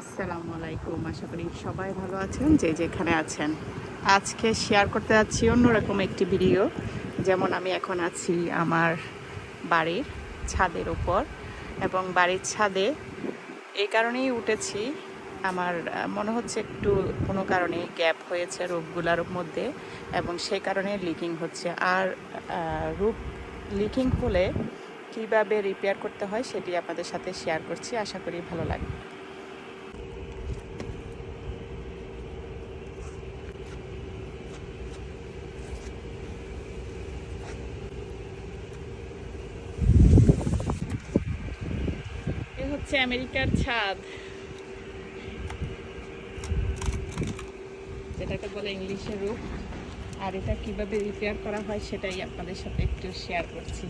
আসসালামু আলাইকুম। আশা করি সবাই ভালো আছেন, যে যেখানে আছেন। আজকে শেয়ার করতে যাচ্ছি অন্যরকম একটি ভিডিও যেমন আমি এখন আছি আমার বাড়ির ছাদের উপর এবং বাড়ির ছাদে এই কারণেই উঠেছি। আমার মনে হচ্ছে একটু কোনো কারণে গ্যাপ হয়েছে রূপগুলার মধ্যে এবং সেই কারণে লিকিং হচ্ছে। আর রূপ লিকিং হলে কীভাবে রিপেয়ার করতে হয় সেটি আপনাদের সাথে শেয়ার করছি। আশা করি ভালো লাগবে। হচ্ছে আমেরিকার ছাদ। যেটাকে বলে ইংলিশে রূপ আর এটা কীভাবে রিপেয়ার করা হয় সেটাই আপনাদের সাথে একটু শেয়ার করছি।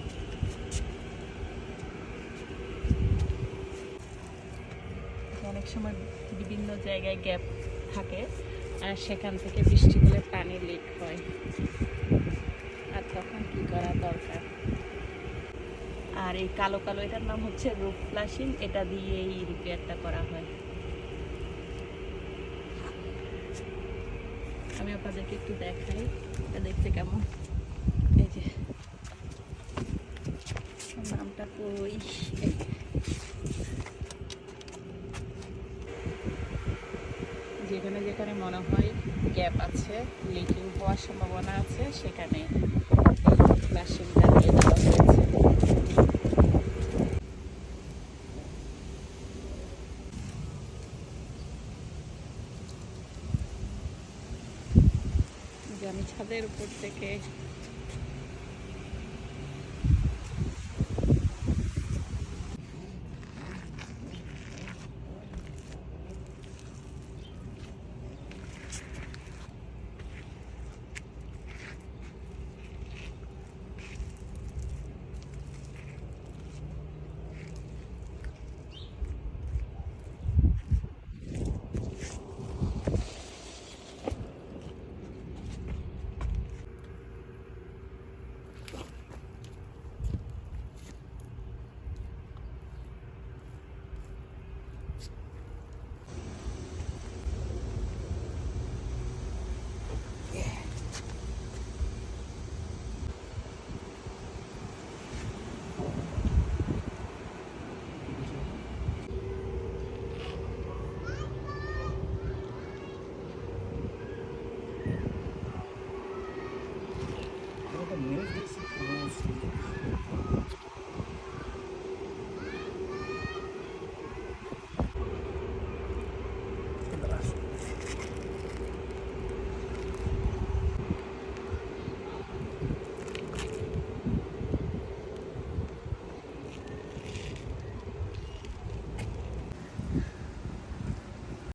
অনেক সময় বিভিন্ন জায়গায় গ্যাপ থাকে, আর সেখান থেকে বৃষ্টি হলে পানি লিক হয় আর তখন কি করা দরকার আর এই কালো কালো এটার নাম হচ্ছে রুফ ফ্লাশিং এটা দিয়ে এই রিপেয়ারটা করা হয়। আমি আপনাদেরকে একটু দেখাই। এটা দেখতে কেমন? এই যে। নামটা কই যেখানে যেখানে মনে হয় গ্যাপ আছে লিকিং হওয়ার সম্ভাবনা আছে, সেখানে ফ্লাশিংটা দিয়ে দেওয়া হয়েছে। আমি ছাদের উপর থেকে meio desse curso.